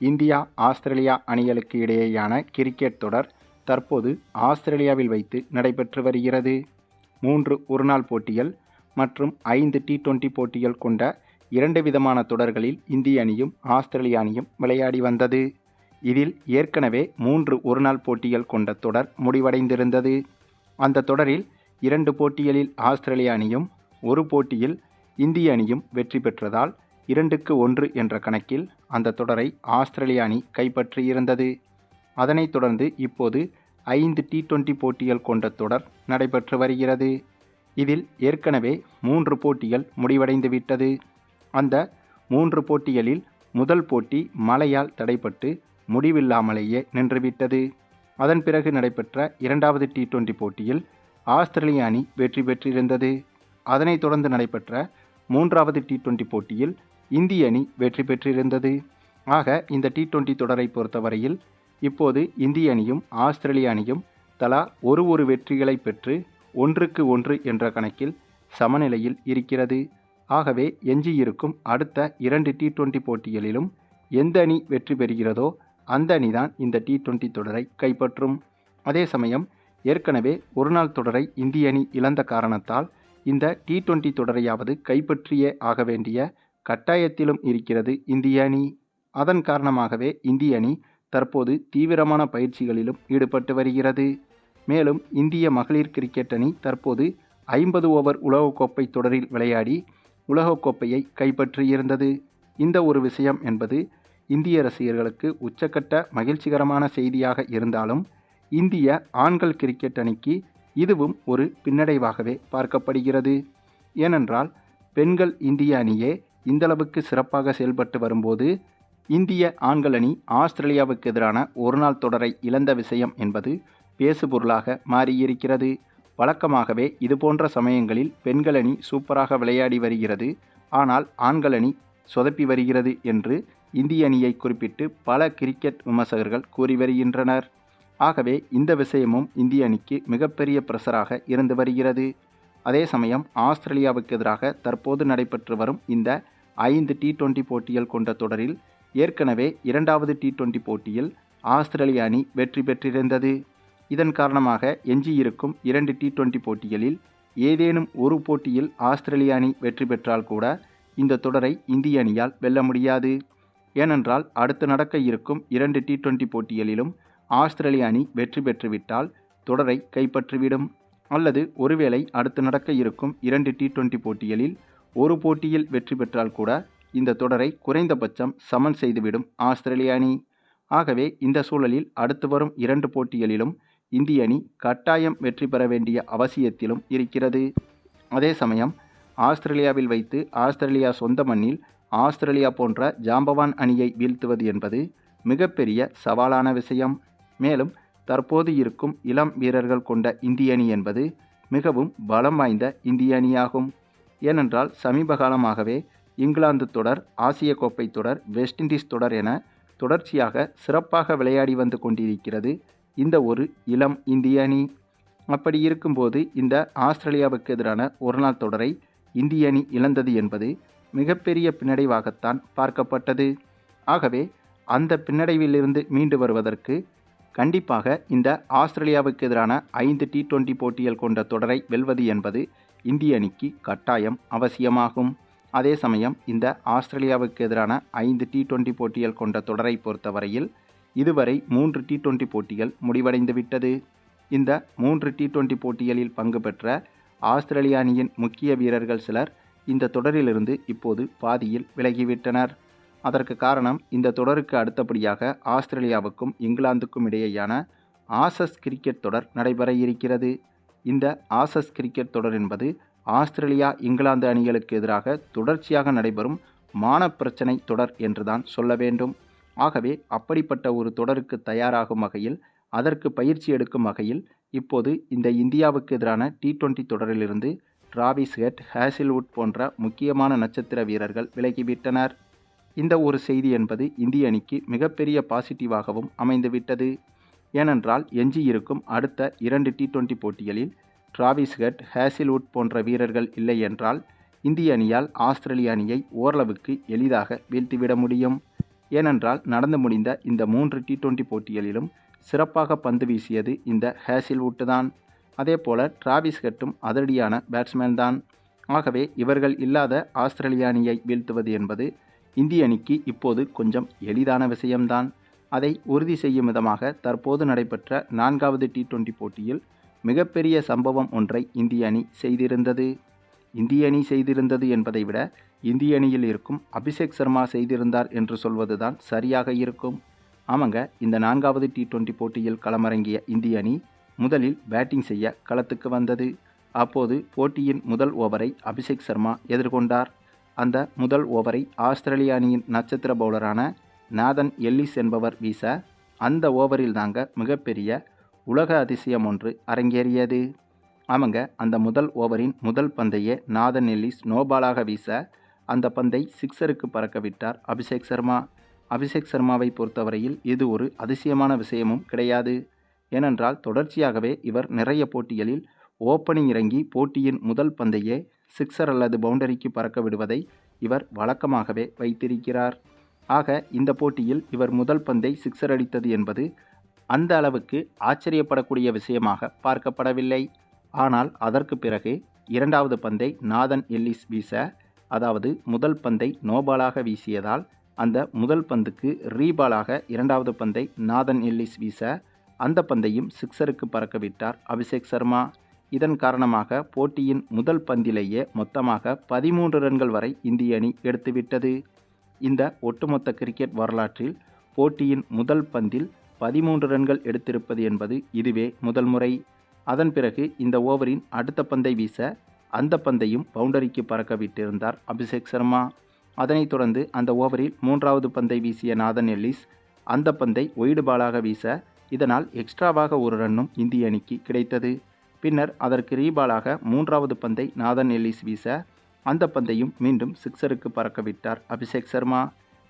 India Australia அணிகளுக்கு இடையேயான cricket தொடர் தற்போது ஆஸ்திரேலியாவில் வைத்து நடைபெற்று வருகிறது. மூன்று ஒருநாள் போட்டிகள் மற்றும் ஐந்து டி டுவெண்டி போட்டிகள் கொண்ட இரண்டு விதமான தொடர்களில் இந்திய அணியும் ஆஸ்திரேலிய அணியும் விளையாடி வந்தது. இதில் ஏற்கனவே மூன்று ஒருநாள் போட்டிகள் கொண்ட தொடர் முடிவடைந்திருந்தது. அந்த தொடரில் இரண்டு போட்டிகளில் ஆஸ்திரேலிய அணியும் ஒரு போட்டியில் இந்திய அணியும் வெற்றி பெற்றதால் இரண்டுக்கு ஒன்று என்ற கணக்கில் அந்த தொடரை ஆஸ்திரேலிய அணி கைப்பற்றியிருந்தது. அதனைத் தொடர்ந்து இப்போது ஐந்து டி டுவெண்டி போட்டிகள் கொண்ட தொடர் நடைபெற்று வருகிறது. இதில் ஏற்கனவே மூன்று போட்டிகள் முடிவடைந்து விட்டது. அந்த மூன்று போட்டிகளில் முதல் போட்டி மழையால் தடைப்பட்டு முடிவில்லாமலேயே நின்றுவிட்டது அதன் பிறகு நடைபெற்ற இரண்டாவது டி டுவெண்டி போட்டியில் ஆஸ்திரேலிய அணி வெற்றி பெற்றிருந்தது. அதனைத் தொடர்ந்து நடைபெற்ற மூன்றாவது டி டுவெண்டி போட்டியில் இந்திய அணி வெற்றி பெற்றிருந்தது. ஆக இந்த டி டுவெண்ட்டி தொடரை பொறுத்தவரையில் இப்போது இந்திய அணியும் ஆஸ்திரேலிய அணியும் தலா ஒரு ஒரு வெற்றிகளை பெற்று ஒன்றுக்கு ஒன்று என்ற கணக்கில் சமநிலையில் இருக்கிறது. ஆகவே எஞ்சியிருக்கும் அடுத்த இரண்டு டி டுவெண்ட்டி போட்டிகளிலும் எந்த அணி வெற்றி பெறுகிறதோ அந்த அணிதான் இந்த டி டுவெண்ட்டி தொடரை கைப்பற்றும். அதே சமயம் ஏற்கனவே ஒருநாள் தொடரை இந்திய அணி இழந்த காரணத்தால் இந்த டி டுவெண்ட்டி தொடரையாவது கைப்பற்றியே ஆக வேண்டிய கட்டாயத்திலும் இருக்கிறது இந்திய அணி. அதன் காரணமாகவே இந்திய அணி தற்போது தீவிரமான பயிற்சிகளிலும் ஈடுபட்டு வருகிறது. மேலும் இந்திய மகளிர் கிரிக்கெட் அணி தற்போது ஐம்பது ஓவர் உலகக்கோப்பை தொடரில் விளையாடி உலகக்கோப்பையை கைப்பற்றியிருந்தது. இந்த ஒரு விஷயம் என்பது இந்திய ரசிகர்களுக்கு உச்சக்கட்ட மகிழ்ச்சிகரமான செய்தியாக இருந்தாலும் இந்திய ஆண்கள் கிரிக்கெட் அணிக்கு இதுவும் ஒரு பின்னடைவாகவே பார்க்கப்படுகிறது. ஏனென்றால் பெண்கள் இந்திய அணியே இந்தளவுக்கு சிறப்பாக செயல்பட்டு வரும்போது இந்திய ஆண்கள் அணி ஆஸ்திரேலியாவுக்கு எதிரான ஒருநாள் தொடரை இழந்த விஷயம் என்பது பேசுபொருளாக மாறியிருக்கிறது. வழக்கமாகவே இதுபோன்ற சமயங்களில் பெண்கள் அணி சூப்பராக விளையாடி வருகிறது. ஆனால் ஆண்கள் அணி சொதப்பி வருகிறது என்று இந்திய அணியை குறிப்பிட்டு பல கிரிக்கெட் விமர்சகர்கள் கூறி வருகின்றனர். ஆகவே இந்த விஷயமும் இந்திய அணிக்கு மிகப்பெரிய பிரஷராக இருந்து வருகிறது. அதே சமயம் ஆஸ்திரேலியாவுக்கு எதிராக தற்போது நடைபெற்று வரும் இந்த ஐந்து டி டுவெண்டி போட்டிகள் கொண்ட தொடரில் ஏற்கனவே இரண்டாவது டி டுவெண்டி போட்டியில் ஆஸ்திரேலிய அணி வெற்றி பெற்றிருந்தது. இதன் காரணமாக எஞ்சியிருக்கும் இரண்டு டி டுவெண்டி போட்டிகளில் ஏதேனும் ஒரு போட்டியில் ஆஸ்திரேலிய அணி வெற்றி பெற்றால் கூட இந்த தொடரை இந்திய அணியால் வெல்ல முடியாது. ஏனென்றால் அடுத்து நடக்க இருக்கும் இரண்டு டி டுவெண்டி போட்டிகளிலும் ஆஸ்திரேலிய அணி வெற்றி பெற்றுவிட்டால் தொடரை கைப்பற்றிவிடும். அல்லது ஒருவேளை அடுத்து நடக்க இருக்கும் இரண்டு டி டுவெண்டி போட்டிகளில் ஒரு போட்டியில் வெற்றி பெற்றால் கூட இந்த தொடரை குறைந்தபட்சம் சமன் செய்துவிடும் ஆஸ்திரேலிய அணி. ஆகவே இந்த சூழலில் அடுத்து வரும் இரண்டு போட்டிகளிலும் இந்திய அணி கட்டாயம் வெற்றி பெற வேண்டிய அவசியத்திலும் இருக்கிறது. அதே சமயம் ஆஸ்திரேலியாவில் வைத்து ஆஸ்திரேலியா சொந்த மண்ணில் ஆஸ்திரேலியா போன்ற ஜாம்பவான் அணியை வீழ்த்துவது என்பது மிகப்பெரிய சவாலான விஷயம். மேலும் தற்போது இருக்கும் இளம் வீரர்கள் கொண்ட இந்திய அணி என்பது மிகவும் பலம் வாய்ந்த இந்திய அணியாகும். ஏனென்றால் சமீப காலமாகவே இங்கிலாந்து தொடர் ஆசிய கோப்பை தொடர் வெஸ்ட் இண்டீஸ் தொடர் என தொடர்ச்சியாக சிறப்பாக விளையாடி வந்து கொண்டிருக்கிறது. இந்த ஒரு இளம் இந்திய அணி. அப்படி இருக்கும்போது இந்த ஆஸ்திரேலியாவுக்கு எதிரான ஒருநாள் தொடரை இந்திய அணி இழந்தது என்பது மிகப்பெரிய பின்னடைவாகத்தான் பார்க்கப்பட்டது. ஆகவே அந்த பின்னடைவிலிருந்து மீண்டு வருவதற்கு கண்டிப்பாக இந்த ஆஸ்திரேலியாவுக்கு எதிரான ஐந்து டி டுவெண்டி போட்டிகள் கொண்ட தொடரை வெல்வது என்பது இந்திய அணிக்கு கட்டாயம் அவசியமாகும். அதே சமயம் இந்த ஆஸ்திரேலியாவுக்கு எதிரான ஐந்து டி டுவெண்டி போட்டிகள் கொண்ட தொடரை பொறுத்தவரையில் இதுவரை மூன்று டி டுவெண்டி போட்டிகள் முடிவடைந்து விட்டது. இந்த மூன்று டி டுவெண்டி போட்டிகளில் பங்கு பெற்ற ஆஸ்திரேலிய அணியின் முக்கிய வீரர்கள் சிலர் இந்த தொடரிலிருந்து இப்போது பாதியில் விலகிவிட்டனர். அதற்கு காரணம் இந்த தொடருக்கு அடுத்தபடியாக ஆஸ்திரேலியாவுக்கும் இங்கிலாந்துக்கும் இடையேயான ஆசஸ் கிரிக்கெட் தொடர் நடைபெற இருக்கிறது. இந்த ஆசஸ் கிரிக்கெட் தொடர் என்பது ஆஸ்திரேலியா இங்கிலாந்து அணிகளுக்கு எதிராக தொடர்ச்சியாக நடைபெறும் மான பிரச்சனை தொடர் என்றுதான் சொல்ல வேண்டும். ஆகவே அப்படிப்பட்ட ஒரு தொடருக்கு தயாராகும் வகையில் அதற்கு பயிற்சி எடுக்கும் வகையில் இப்போது இந்த இந்தியாவுக்கு எதிரான டி டுவெண்டி தொடரிலிருந்து டிராவிஸ் ஹெட் ஹேசில்வுட் போன்ற முக்கியமான நட்சத்திர வீரர்கள் விலகிவிட்டனர். இந்த ஒரு செய்தி என்பது இந்திய அணிக்கு மிகப்பெரிய பாசிட்டிவாகவும் அமைந்துவிட்டது. ஏனென்றால் எஞ்சியிருக்கும் அடுத்த இரண்டு டி டுவெண்டி போட்டிகளில் டிராவிஸ் ஹெட் ஹேசில்வுட் போன்ற வீரர்கள் இல்லை என்றால் இந்திய அணியால் ஆஸ்திரேலிய அணியை ஓரளவுக்கு எளிதாக வீழ்த்திவிட முடியும். ஏனென்றால் நடந்து முடிந்த இந்த மூன்று டி டுவெண்டி போட்டிகளிலும் சிறப்பாக பந்து வீசியது இந்த ஹேசில்வுட் தான். அதேபோல டிராவிஸ் ஹெட்டும் அதிரடியான பேட்ஸ்மேன் தான். ஆகவே இவர்கள் இல்லாத ஆஸ்திரேலிய அணியை வீழ்த்துவது என்பது இந்திய அணிக்கு இப்போது கொஞ்சம் எளிதான விஷயம்தான். அதை உறுதி செய்யும் விதமாக தற்போது நடைபெற்ற நான்காவது டி டுவெண்டி போட்டியில் மிகப்பெரிய சம்பவம் ஒன்றை இந்திய அணி செய்திருந்தது. இந்திய அணி செய்திருந்தது என்பதை விட இந்திய அணியில் இருக்கும் அபிஷேக் சர்மா செய்திருந்தார் என்று சொல்வதுதான் சரியாக இருக்கும். ஆமாங்க இந்த நான்காவது டி டுவெண்டி போட்டியில் களமிறங்கிய இந்திய அணி முதலில் பேட்டிங் செய்ய களத்துக்கு வந்தது. அப்போது போட்டியின் முதல் ஓவரை அபிஷேக் சர்மா எதிர்கொண்டார். அந்த முதல் ஓவரை ஆஸ்திரேலிய அணியின் நட்சத்திர பவுலரான நாதன் எல்லிஸ் என்பவர் வீச அந்த ஓவரில் தாங்க மிகப்பெரிய உலக அதிசயம் ஒன்று அரங்கேறியது. ஆமாங்க அந்த முதல் ஓவரின் முதல் பந்தையே நாதன் எல்லிஸ் நோபாலாக வீச அந்த பந்தை சிக்ஸருக்கு பறக்க விட்டார் அபிஷேக் சர்மா. அபிஷேக் சர்மாவை பொறுத்தவரையில் இது ஒரு அதிசயமான விஷயமும் கிடையாது. ஏனென்றால் தொடர்ச்சியாகவே இவர் நிறைய போட்டிகளில் ஓப்பனிங் இறங்கி போட்டியின் முதல் பந்தையே சிக்ஸர் அல்லது பவுண்டரிக்கு பறக்க விடுவதை இவர் வழக்கமாகவே வைத்திருக்கிறார். ஆக இந்த போட்டியில் இவர் முதல் பந்தை சிக்ஸர் அடித்தது என்பது அந்த அளவுக்கு ஆச்சரியப்படக்கூடிய விஷயமாக பார்க்கப்படவில்லை. ஆனால் அதற்கு பிறகு இரண்டாவது பந்தை நாதன் எல்லிஸ் வீச அதாவது முதல் பந்தை நோபாலாக வீசியதால் அந்த முதல் பந்துக்கு ரீபாலாக இரண்டாவது பந்தை நாதன் எல்லிஸ் வீச அந்த பந்தையும் சிக்ஸருக்கு பறக்கவிட்டார் அபிஷேக் சர்மா. இதன் காரணமாக போட்டியின் முதல் பந்திலேயே மொத்தமாக பதிமூன்று ரன்கள் வரை இந்திய அணி எடுத்துவிட்டது. இந்த ஒட்டுமொத்த கிரிக்கெட் வரலாற்றில் போட்டியின் முதல் பந்தில் பதிமூன்று ரன்கள் எடுத்திருப்பது என்பது இதுவே முதல் முறை. அதன் பிறகு இந்த ஓவரின் அடுத்த பந்தை வீச அந்த பந்தையும் பவுண்டரிக்கு பறக்க விட்டிருந்தார் அபிஷேக் சர்மா. அதனைத் தொடர்ந்து அந்த ஓவரில் மூன்றாவது பந்தை வீசிய நாதன் எல்லிஸ் அந்த பந்தை ஒய்டு பாலாக வீச இதனால் எக்ஸ்ட்ராவாக ஒரு ரன்னும் இந்திய அணிக்கு கிடைத்தது. பின்னர் அதற்கு ரீபாலாக மூன்றாவது பந்தை நாதன் எல்லிஸ் வீச அந்த பந்தையும் மீண்டும் சிக்ஸருக்கு பறக்கவிட்டார் அபிஷேக் சர்மா.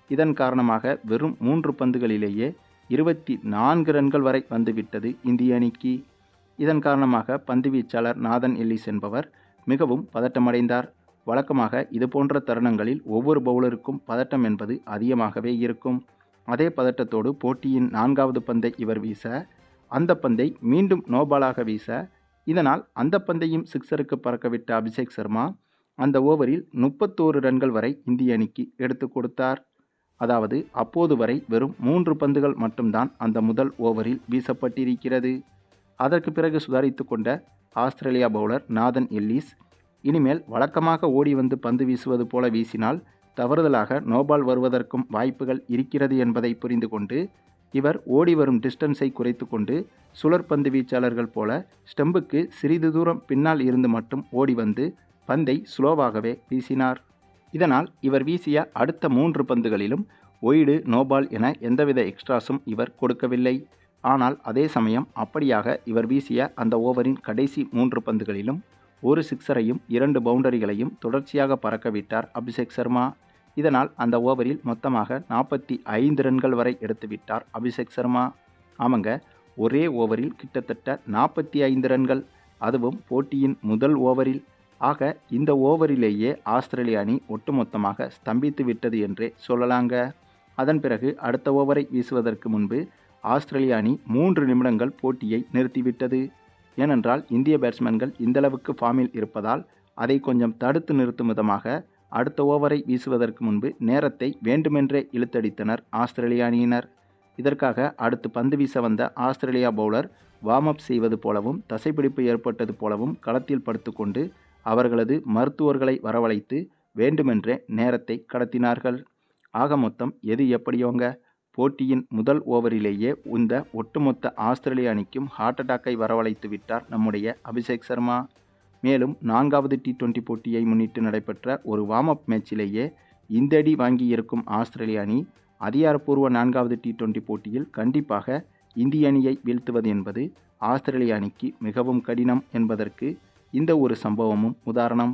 இதன் காரணமாக வெறும் மூன்று பந்துகளிலேயே இருபத்தி நான்கு ரன்கள் வரை வந்துவிட்டது இந்திய அணிக்கு. இதன் காரணமாக பந்து வீச்சாளர் நாதன் எல்லிஸ் என்பவர் மிகவும் பதட்டமடைந்தார். வழக்கமாக இதுபோன்ற தருணங்களில் ஒவ்வொரு பவுலருக்கும் பதட்டம் என்பது அதிகமாகவே இருக்கும். அதே பதட்டத்தோடு போட்டியின் நான்காவது பந்தை இவர் வீச அந்த பந்தை மீண்டும் நோபாலாக வீச இதனால் அந்த பந்தையும் சிக்ஸருக்கு பறக்கவிட்ட அபிஷேக் சர்மா அந்த ஓவரில் முப்பத்தோரு ரன்கள் வரை இந்திய அணிக்கு எடுத்து கொடுத்தார். அதாவது அப்போது வரை வெறும் மூன்று பந்துகள் மட்டும்தான் அந்த முதல் ஓவரில் வீசப்பட்டிருக்கிறது. அதற்கு பிறகு சுதாரித்து கொண்ட ஆஸ்திரேலியா பவுலர் நாதன் எல்லிஸ் இனிமேல் வழக்கமாக ஓடி வந்து பந்து வீசுவது போல வீசினால் தவறுதலாக நோபால் வருவதற்கும் வாய்ப்புகள் இருக்கிறது என்பதை புரிந்து கொண்டு இவர் ஓடி வரும் டிஸ்டன்ஸை குறைத்து கொண்டு சுழற்பந்து வீச்சாளர்கள் போல ஸ்டெம்புக்கு சிறிது தூரம் பின்னால் இருந்து மட்டும் ஓடி வந்து பந்தை ஸ்லோவாகவே வீசினார். இதனால் இவர் வீசிய அடுத்த மூன்று பந்துகளிலும் ஒய்டு நோபால் என எந்தவித எக்ஸ்ட்ராஸும் இவர் கொடுக்கவில்லை. ஆனால் அதே சமயம் அப்படியாக இவர் வீசிய அந்த ஓவரின் கடைசி மூன்று பந்துகளிலும் ஒரு சிக்ஸரையும் இரண்டு பவுண்டரிகளையும் தொடர்ச்சியாக பறக்கவிட்டார் அபிஷேக் சர்மா. இதனால் அந்த ஓவரில் மொத்தமாக நாற்பத்தி ஐந்து ரன்கள் வரை எடுத்துவிட்டார் அபிஷேக் சர்மா. ஆமாங்க ஒரே ஓவரில் கிட்டத்தட்ட நாற்பத்தி ஐந்து ரன்கள். அதுவும் போட்டியின் முதல் ஓவரில் ஆக இந்த ஓவரிலேயே ஆஸ்திரேலிய அணி ஒட்டுமொத்தமாக ஸ்தம்பித்து விட்டது என்றே சொல்லலாங்க. அதன் பிறகு அடுத்த ஓவரை வீசுவதற்கு முன்பு ஆஸ்திரேலிய அணி மூன்று நிமிடங்கள் போட்டியை நிறுத்திவிட்டது. ஏனென்றால் இந்திய பேட்ஸ்மேன்கள் இந்தளவுக்கு ஃபார்மில் இருப்பதால் அதை கொஞ்சம் தடுத்து நிறுத்தும் விதமாக அடுத்த ஓவரை வீசுவதற்கு முன்பு நேரத்தை வேண்டுமென்றே இழுத்தடித்தனர் ஆஸ்திரேலிய அணியினர். இதற்காக அடுத்து பந்து வீச வந்த ஆஸ்திரேலியா பவுலர் வார்ம் அப் செய்வது போலவும் தசைப்பிடிப்பு ஏற்பட்டது போலவும் களத்தில் படுத்துக்கொண்டு அவர்களது மருத்துவர்களை வரவழைத்து வேண்டுமென்றே நேரத்தை கடத்தினார்கள். ஆக மொத்தம் எது எப்படியோங்க? போட்டியின் முதல் ஓவரிலேயே இந்த ஒட்டுமொத்த ஆஸ்திரேலிய அணிக்கும் ஹார்ட் அட்டாக்கை வரவழைத்து விட்டார் நம்முடைய அபிஷேக் சர்மா. மேலும் நான்காவது டி டுவெண்டி போட்டியை முன்னிட்டு நடைபெற்ற ஒரு வார்ம் அப் மேட்சிலேயே இந்தடி வாங்கியிருக்கும் ஆஸ்திரேலிய அணி அதிகாரப்பூர்வ நான்காவது டி டுவெண்டி போட்டியில் கண்டிப்பாக இந்திய அணியை வீழ்த்துவது என்பது ஆஸ்திரேலிய அணிக்கு மிகவும் கடினம் என்பதற்கு இந்த ஒரு சம்பவமும் உதாரணம்